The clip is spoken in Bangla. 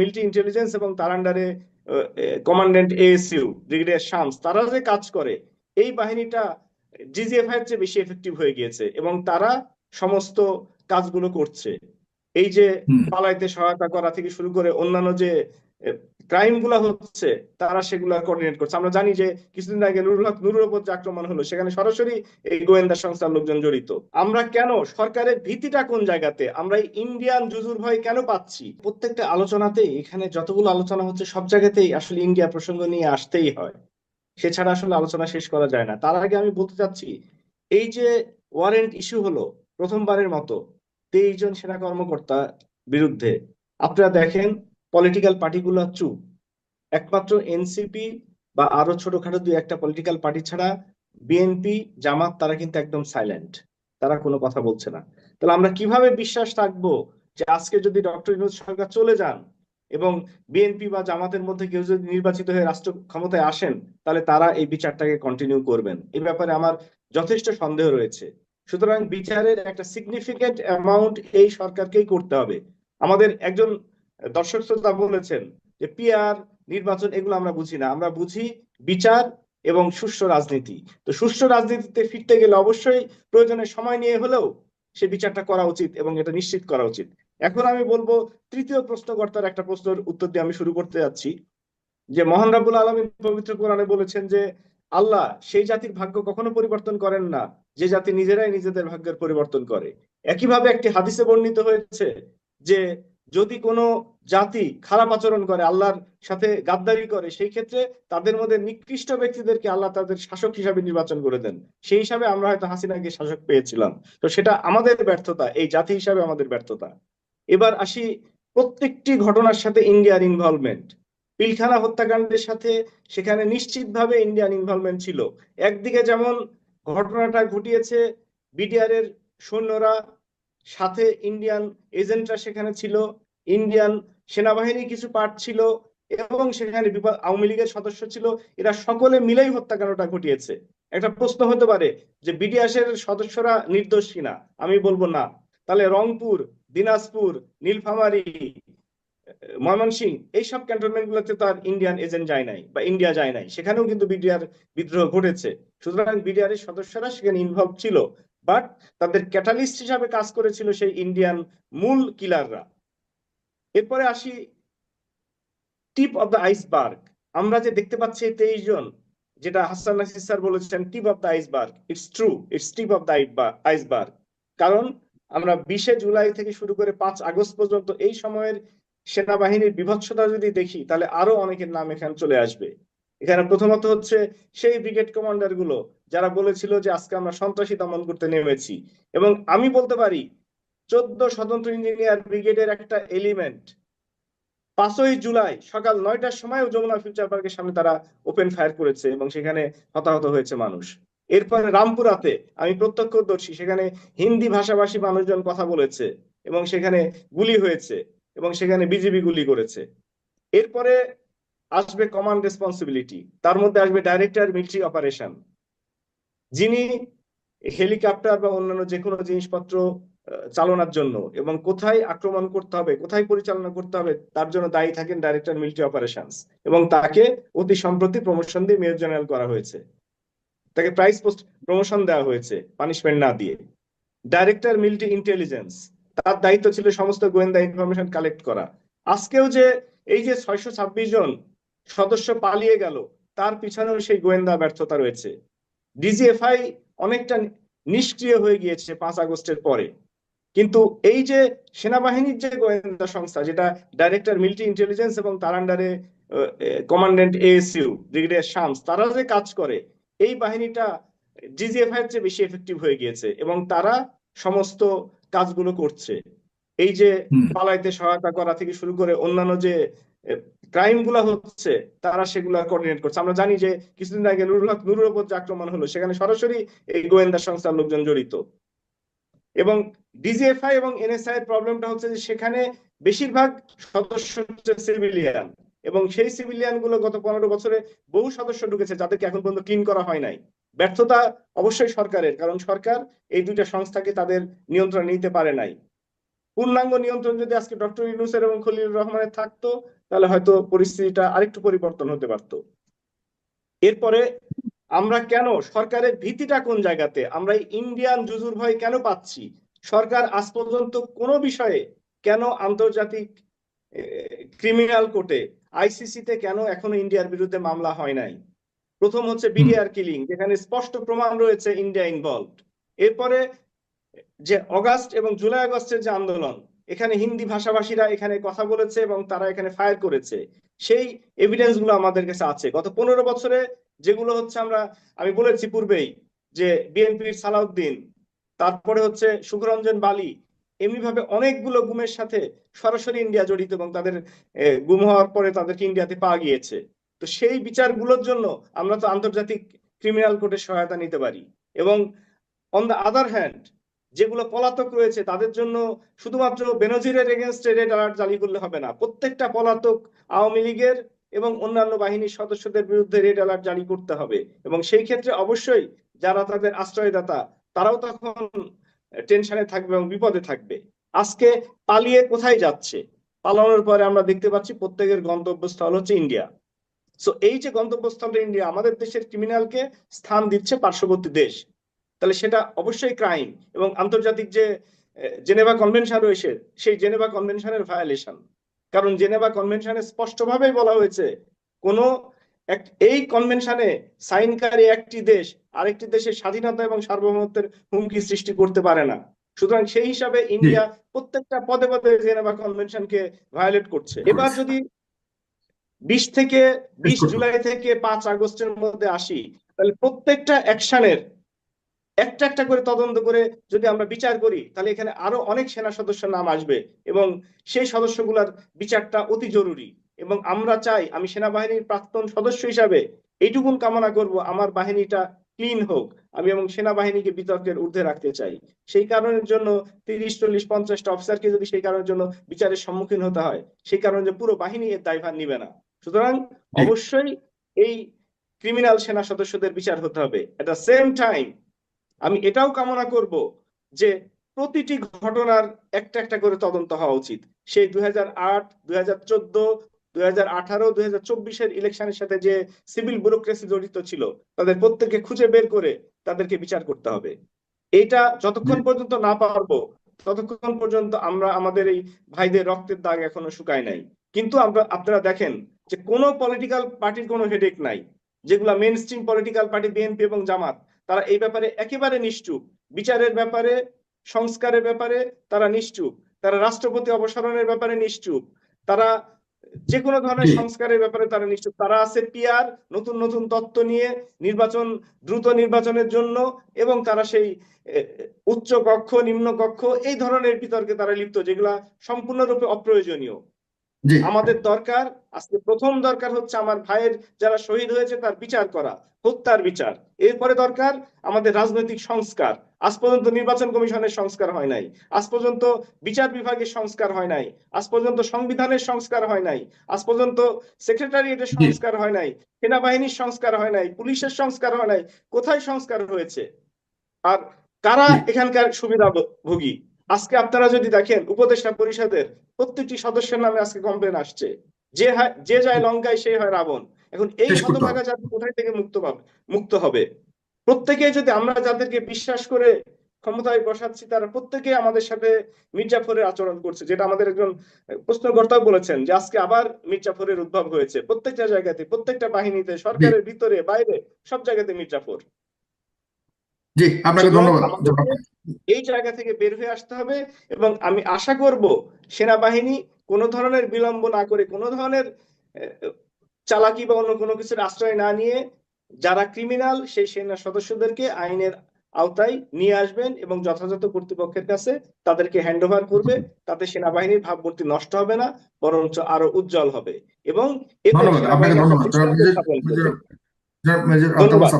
মিলিটারি ইন্টেলিজেন্স এবং তার আন্ডারে কমান্ডেন্ট এএসইউ ব্রিগেডিয়ার শামস তারা যে কাজ করে এই বাহিনীটা জিজিএফআই এর চেয়ে বেশি এফেক্টিভ হয়ে গিয়েছে এবং তারা সমস্ত কাজগুলো করছে। এই যে পালাইতে সহায়তা করা থেকে শুরু করে অন্যান্য যে ক্রাইমগুলা হচ্ছে, তারা সেগুলা কোঅর্ডিনেট করছে। আমরা জানি যে কিছুদিন আগে নুরুল হক নুরুর উপর যে আক্রমণ হলো, সেখানে সরাসরি এই গোয়েন্দা সংস্থার লোকজন জড়িত। আমরা কেন, সরকারের ভীতিটা কোন জায়গাতে? আমরা এই ইন্ডিয়ান জুজুর ভয় কেন পাচ্ছি? প্রত্যেকটা আলোচনাতেই, এখানে যতগুলো আলোচনা হচ্ছে, সব জায়গাতেই আসলে ইন্ডিয়া প্রসঙ্গ নিয়ে আসতেই হয়। সে ছাড়া আসলে আলোচনা শেষ করা যায় না। তার আগে আমি বলতে চাচ্ছি, এই যে ওয়ারেন্ট ইস্যু হলো প্রথমবারের মতো, তেইশ জন সেনা কর্মকর্তা বিরুদ্ধে, আপনারা দেখেন পলিটিক্যাল পার্টিগুলো চুপ। একমাত্র এনসিপি বা আরও ছোটখাটো দুই একটা পলিটিক্যাল পার্টি ছাড়া বিএনপি জামাত তারা কিন্তু একদম সাইলেন্ট তারা কোনো কথা বলছে না। তাহলে আমরা কীভাবে বিশ্বাস থাকব যে আজকে যদি ডক্টর ইউনূস সরকার চলে যান এবং বিএনপি বা জামাতের মধ্যে কেউ যদি নির্বাচিত হয়ে রাষ্ট্র ক্ষমতায় আসেন, তাহলে তারা এই বিচারটাকে কন্টিনিউ করবেন। এই ব্যাপারে আমার যথেষ্ট সন্দেহ রয়েছে। সুতরাং বিচারের একটা সিগনিফিকেন্ট অ্যামাউন্ট এই সরকারকেই করতে হবে। আমাদের একজন দর্শক শ্রোতা বলেছেন যে পিআর নির্বাচন, এগুলো আমরা বুঝি না। আমরা বুঝি বিচার এবং সুষ্ঠু রাজনীতি। তো সুষ্ঠু রাজনীতিতে ফিরতে গেলে অবশ্যই প্রয়োজনে সময় নিয়ে হলেও সে বিচারটা করা উচিত এবং এটা নিশ্চিত করা উচিত। এখন আমি বলব, তৃতীয় প্রশ্নকর্তার একটা প্রশ্নের উত্তর দিয়ে আমি শুরু করতে যাচ্ছি। যে মহান রাবুল আলমী পবিত্র কোরআনে বলেছেন যে, আল্লাহ সেই জাতির ভাগ্য কখনো পরিবর্তন করেন না, যে জাতি নিজেরাই নিজেদের ভাগ্যের পরিবর্তন করে। একইভাবে একটি হাদিসে বর্ণিত হয়েছে যে, যদি কোনো জাতি খারাপ আচরণ করে, আল্লাহর সাথে গাদ্দারি করে, সেই ক্ষেত্রে তাদের মধ্যে নিকৃষ্ট ব্যক্তিদেরকে আল্লাহ তাদের শাসক হিসাবে নির্বাচন করে দেন। সেই হিসাবে আমরা হয়তো হাসিনাকে শাসক পেয়েছিলাম। তো সেটা আমাদের ব্যর্থতা, এই জাতি হিসাবে আমাদের ব্যর্থতা। এবার আসি প্রত্যেকটি ঘটনার সাথে ইন্ডিয়ার ইনভলভমেন্ট পিলখানা হত্যাকাণ্ডের সাথে সেখানে নিশ্চিতভাবে ইন্ডিয়ান ইনভলভমেন্ট ছিল। একদিকে যেমন ঘটনাটা ঘটিয়েছে বিডিআর এর সৈন্যরা, সাথে ইন্ডিয়ান এজেন্টরা সেখানে ছিল। ইন্ডিয়ান সেনাবাহিনীর কিছু পার্ট ছিল এবং সেখানে বিপা- আওয়ামী লীগের সদস্য ছিল। এরা সকলে মিলেই হত্যাকাণ্ডটা ঘটিয়েছে। একটা প্রশ্ন হতে পারে যে বিডিআর সদস্যরা নির্দোষ কিনা? আমি বলব না। তাহলে রংপুর, দিনাজপুর, নীলফামারী, ময়মনসিং এইসব ক্যান্টনমেন্ট গুলোতে তো আর ইন্ডিয়ান এজেন্ট যায় নাই বা ইন্ডিয়া যায় নাই। সেখানেও কিন্তু বিডিআর বিদ্রোহ ঘটেছে। সুতরাং বিডিআর এর সদস্যরা সেখানে ইনভলভ ছিল বাট তাদের ক্যাটালিস্ট হিসাবে কাজ করেছিল সেই ইন্ডিয়ান মূল কিলাররা এরপরে আসি টিপ অফ দ্য আইসবার্গ আমরা যে দেখতে পাচ্ছি তেইশ জন, যেটা হাসান নাসির স্যার বলেছেন tip of the iceberg it's true it's tip of the iceberg কারণ আমরা বিশে জুলাই থেকে শুরু করে পাঁচ আগস্ট পর্যন্ত এই সময়ের সেনাবাহিনীর বিভৎসতা যদি দেখি, তাহলে আরও অনেকের নাম এখানে চলে আসবে। এখানে প্রথমত হচ্ছে সেই ব্রিগেড কমান্ডারগুলো যারা বলেছিল যে আজকে আমরা সন্ত্রাসী দমন করতে নেমেছি। এবং আমি বলতে পারি চোদ্দ স্বতন্ত্র ইঞ্জিনিয়ার ব্রিগেডের একটা এলিমেন্ট পাঁচই জুলাই সকাল নয়টার সময় যমুনা ফিউচার পার্কের সামনে তারা ওপেন ফায়ার করেছে এবং সেখানে হতাহত হয়েছে মানুষ। এরপরে রামপুরাতে আমি প্রত্যক্ষদর্শী, সেখানে হিন্দি ভাষাভাষী মানুষজন কথা বলেছে এবং সেখানে গুলি হয়েছে এবং সেখানে বিজিবি গুলি করেছে। এরপরে আসবে কমান্ড রেসপন্সিবিলিটি তার মধ্যে আসবে ডাইরেক্টর মিলিটারি অপারেশন যিনি হেলিকপ্টার বা অন্যান্য যে কোনো জিনিসপত্র চালনার জন্য এবং কোথায় আক্রমণ করতে হবে, কোথায় পরিচালনা করতে হবে, তার জন্য দায়ী থাকেন ডাইরেক্টর মিলিটারি অপারেশনস এবং তাকে অতি সম্প্রতি প্রমোশন দিয়ে মেয়র জেনারেল করা হয়েছে। তাকে প্রাইস পোস্ট প্রমোশন দেওয়া হয়েছে পানিশমেন্ট না দিয়ে। ডাইরেক্টর মিলিটারি ইন্টেলিজেন্স তার দায়িত্ব ছিল সমস্ত গোয়েন্দা ইনফরমেশন কালেক্ট করা। আজকেও যে এই যে ছয়শো ছাব্বিশ জন সদস্য পালিয়ে গেল, তার পিছনেও সেই গোয়েন্দা ব্যর্থতা রয়েছে। ডিজিএফআই অনেকটা নিষ্ক্রিয় হয়ে গিয়েছে পাঁচ আগস্টের পরে। কিন্তু এই যে সেনাবাহিনীর যে গোয়েন্দা সংস্থা যেটা ডাইরেক্টর মিলিটারি ইন্টেলিজেন্স এবং তার আন্ডারে কমান্ডেন্ট এএসইউ ব্রিগেডিয়ার শামস তারা যে কাজ করে এই বাহিনীটা জিজিএফআই এর চেয়ে বেশি এফেক্টিভ হয়ে গিয়েছে এবং তারা সমস্ত কাজগুলো করছে। এই যে পালাইতে সহায়তা করা থেকে শুরু করে অন্যান্য যে ক্রাইমগুলা হচ্ছে তারা সেগুলা কোঅর্ডিনেট করছে। আমরা জানি যে কিছুদিন আগে নুরুল হক নুরুর উপর যে আক্রমণ হলো সেখানে সরাসরি এই গোয়েন্দা সংস্থার লোকজন জড়িত। এবং ডিজিএফআই এবং এনএসআই এর প্রবলেমটা হচ্ছে যে সেখানে বেশিরভাগ সদস্য হচ্ছে সিভিলিয়ান এবং সেই সিভিলিয়ানগুলো গত পনেরো বছরে বহু সদস্য ঢুকেছে যাদেরকে এখন পর্যন্ত ক্লিন করা হয় নাই। ব্যর্থতা অবশ্যই সরকারের, কারণ সরকার এই দুইটা সংস্থাকে তাদের নিয়ন্ত্রণ নিতে পারে নাই। পূর্ণাঙ্গ নিয়ন্ত্রণ যদি আজকে ডক্টর ইউনূসের এবং খলিলুর রহমানের থাকতো, তাহলে হয়তো পরিস্থিতিটা আরেকটু পরিবর্তন হতে পারতো। এরপরে আমরা কেন সরকারের ভীতিটা কোন জায়গাতে? আমরা ইন্ডিয়ান জুজুর ভয় কেন পাচ্ছি? সরকার আজ পর্যন্ত কোনো বিষয়ে কেন আন্তর্জাতিক ক্রিমিনাল কোর্টে আইসিসিতে কেন এখনও ইন্ডিয়ার বিরুদ্ধে মামলা হয় নাই? প্রথম হচ্ছে বিডিআর কিলিং যেখানে স্পষ্ট প্রমাণ রয়েছে ইন্ডিয়া ইনভলভ এরপরে যে অগাস্ট এবং জুলাই আগস্টের যে আন্দোলন এখানে হিন্দি ভাষাভাষীরা এখানে কথা বলেছে এবং তারা এখানে ফায়ার করেছে। সেই এভিডেন্সগুলো আমাদের কাছে আছে। গত পনেরো বছরে যেগুলো হচ্ছে আমরা, আমি বলেছি পূর্বেই যে বিএনপির সালাউদ্দিন, তারপরে হচ্ছে সুখরঞ্জন বালি এমনি ভাবে অনেকগুলো গুমের সাথে সরাসরি ইন্ডিয়া জড়িত এবং তাদের গুম হওয়ার পরে তাদেরকে ইন্ডিয়াতে পাওয়া গিয়েছে। তো সেই বিচারগুলোর জন্য আমরা তো আন্তর্জাতিক ক্রিমিনাল কোর্টের সহায়তা নিতে পারি। এবং অন দ্য আদার হ্যান্ড যেগুলো পলাতক রয়েছে, তাদের জন্য শুধুমাত্র বেনজিরের এগেনস্টে রেড অ্যালার্ট জারি করলে হবে না। প্রত্যেকটা পলাতক আওয়ামী লীগের এবং অন্যান্য বাহিনীর সদস্যদের বিরুদ্ধে রেড অ্যালার্ট জারি করতে হবে। এবং সেই ক্ষেত্রে অবশ্যই যারা তাদের আশ্রয়দাতা, তারাও তখন টেনশনে থাকবে এবং বিপদে থাকবে। আজকে পালিয়ে কোথায় যাচ্ছে? পালানোর পরে আমরা দেখতে পাচ্ছি প্রত্যেকের গন্তব্যস্থল হচ্ছে ইন্ডিয়া। সো এই যে গন্তব্যস্থল ইন্ডিয়া, আমাদের দেশের ক্রিমিনালকে স্থান দিচ্ছে পার্শ্ববর্তী দেশ। তাহলে সেটা অবশ্যই ক্রাইম এবং আন্তর্জাতিক যে জেনেভা কনভেনশন রয়েছে, সেই জেনেভা কনভেনশনের ভায়োলেশন কারণ জেনেভা কনভেনশনে স্পষ্টভাবেই বলা হয়েছে কোন এই কনভেনশনে সাইনকারী একটি দেশ আরেকটি দেশের স্বাধীনতা এবং সার্বভৌমত্বের হুমকি সৃষ্টি করতে পারে না। সুতরাং সেই হিসাবে ইন্ডিয়া প্রত্যেকটা পদে পদে জেনেভা কনভেনশনকে ভায়োলেট করছে। এবার যদি বিশ থেকে বিশ জুলাই থেকে পাঁচ আগস্টের মধ্যে আসি তাহলে প্রত্যেকটা অ্যাকশনের একটা একটা করে তদন্ত করে যদি আমরা বিচার করি তাহলে এখানে আরও অনেক সেনা সদস্যের নাম আসবে এবং সেই সদস্যগুলার বিচারটা অতি জরুরি। এবং আমরা চাই আমি সেনাবাহিনীর প্রাক্তন সদস্য হিসাবে এইটুকুন কামনা করব আমার বাহিনীটা ক্লিন হোক। আমি এবং সেনাবাহিনীকে বিতর্কের ঊর্ধ্বে রাখতে চাই। সেই কারণের জন্য তিরিশ চল্লিশ পঞ্চাশটা অফিসারকে যদি সেই কারণের জন্য বিচারের সম্মুখীন হতে হয় সেই কারণে যে পুরো বাহিনী এর দায়ভার নিবে না। সুতরাং অবশ্যই এই ক্রিমিনাল সেনা সদস্যদের বিচার হতে হবে। এট দ্য সেম টাইম আমি এটাও কামনা করব যে প্রতিটি ঘটনার একটা একটা করে তদন্ত হওয়া উচিত। সেই দুই হাজার আট, দুই হাজার চোদ্দ, দুই হাজার আঠারো, দুই হাজার চব্বিশের ইলেকশনের সাথে যে সিভিল ব্যুরোক্রেসি জড়িত ছিল, তাদের প্রত্যেককে খুঁজে বের করে তাদেরকে বিচার করতে হবে। এটা যতক্ষণ পর্যন্ত না পারব, ততক্ষণ পর্যন্ত আমরা আমাদের এই ভাইদের রক্তের দাগ এখনও শুকায় নাই। কিন্তু আমরা, আপনারা দেখেন যে কোনো পলিটিক্যাল পার্টির কোনো হেডেক নাই, যেগুলা mainstream political party BNP এবং জামাত তারা এই ব্যাপারে একেবারে নিশ্চুপ বিচারের ব্যাপারে সংস্কারের ব্যাপারে তারা নিশ্চুপ তারা রাষ্ট্রপতি অপসারণের ব্যাপারে নিশ্চুপ তারা যে কোনো ধরনের সংস্কারের ব্যাপারে তারা নিশ্চুপ তারা আছে পিয়ার নতুন নতুন তত্ত্ব নিয়ে নির্বাচন দ্রুত নির্বাচনের জন্য এবং তারা সেই উচ্চ কক্ষ নিম্ন কক্ষ এই ধরনের বিতর্কে তারা লিপ্ত যেগুলা সম্পূর্ণরূপে অপ্রয়োজনীয়। আমাদের দরকার আজকে প্রথম দরকার হচ্ছে আমার ভাইয়ের যারা শহীদ হয়েছে তার বিচার করা হত্যার বিচার। এরপরে দরকার আমাদের রাজনৈতিক সংস্কার। আজ পর্যন্ত নির্বাচন কমিশনের সংস্কার হয় নাই আজ পর্যন্ত বিচার বিভাগের সংস্কার হয় নাই আজ পর্যন্ত সংবিধানের সংস্কার হয় নাই আজ পর্যন্ত সেক্রেটারিয়েটের সংস্কার হয় নাই সেনাবাহিনীর সংস্কার হয় নাই পুলিশের সংস্কার হয় নাই কোথায় সংস্কার হয়েছে? আর কারা এখানকার সুবিধা সুবিধাভোগী? আজকে আপনারা যদি দেখেন উপদেষ্টা পরিষদের প্রত্যেকটি সদস্যের নামে আজকে কমপ্লেন আসছে। যে যে যায় লঙ্কায় সে হয় রাবণ। এখন এই হতভাগা জাতি কোথায় থেকে মুক্ত পাবে মুক্ত হবে? প্রত্যেকে যদি আমরা যাদেরকে বিশ্বাস করে ক্ষমতায় বসাচ্ছি তারা প্রত্যেকে আমাদের সাথে মির্জাফরের আচরণ করছে যেটা আমাদের একজন প্রশ্নকর্তাও বলেছেন যে আজকে আবার মির্জাফরের উদ্ভব হয়েছে। প্রত্যেকটা জায়গাতে প্রত্যেকটা বাহিনীতে সরকারের ভিতরে বাইরে সব জায়গাতে মির্জাফর। জি আপনাকে ধন্যবাদ। এই জায়গা থেকে বের হয়ে আসতে হবে এবং আমি আশা করব সেনাবাহিনী কোনো ধরনের বিলম্ব না করে কোনো ধরনের চালাকি বা অন্য কোনো কিছুর আশ্রয় না নিয়ে যারা ক্রিমিনাল সেই সেনা সদস্যদেরকে আইনের আওতায় নিয়ে আসবেন এবং যথাযথ কর্তৃপক্ষের কাছে তাদেরকে হ্যান্ড ওভার করবে তাতে সেনাবাহিনীর ভাবমূর্তি নষ্ট হবে না বরঞ্চ আরও উজ্জ্বল হবে এবং ধন্যবাদ আপনাকে ধন্যবাদ।